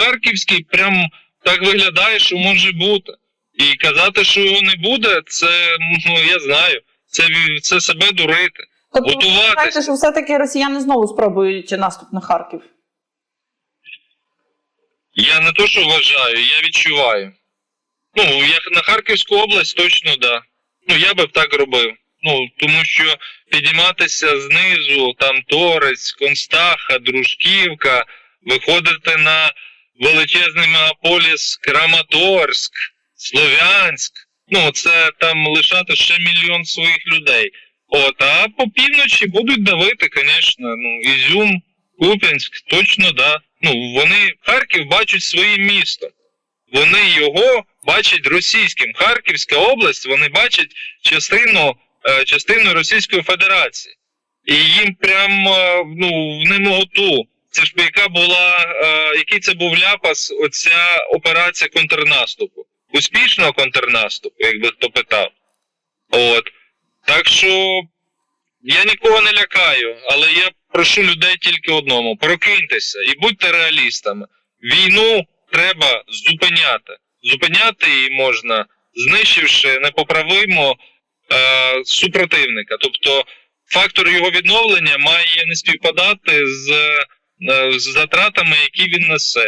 Харківський прям так виглядає, що може бути. І казати, що його не буде, це ну я знаю. Це, це себе дурити. Тобто, вважаєте, що все-таки росіяни знову спробують наступ на Харків? Я не то, що вважаю, я відчуваю. Ну, як на Харківську область точно да. Ну, я би так робив. Ну, тому що підійматися знизу, там Торець, Констаха, Дружківка, виходити на величезний мегаполіс Краматорськ, Слов'янськ. Ну, це там лишати ще мільйон своїх людей. От, а по півночі будуть давити, звісно. Ну, Ізюм, Куп'янськ, точно да. Ну, вони Харків бачать своїм містом. Вони його бачать російським. Харківська область вони бачать частину, е, частину Російської Федерації. І їм прям ну, в немоготу. Це ж яка була, е, який це був ляпас, оця операція контрнаступу. Успішного контрнаступу, якби хто питав. От. Так що я нікого не лякаю, але я прошу людей тільки одному: прокиньтеся і будьте реалістами. Війну треба зупиняти. Зупиняти її можна, знищивши непоправимо е, супротивника. Тобто фактор його відновлення має не співпадати з, затратами, які він несе.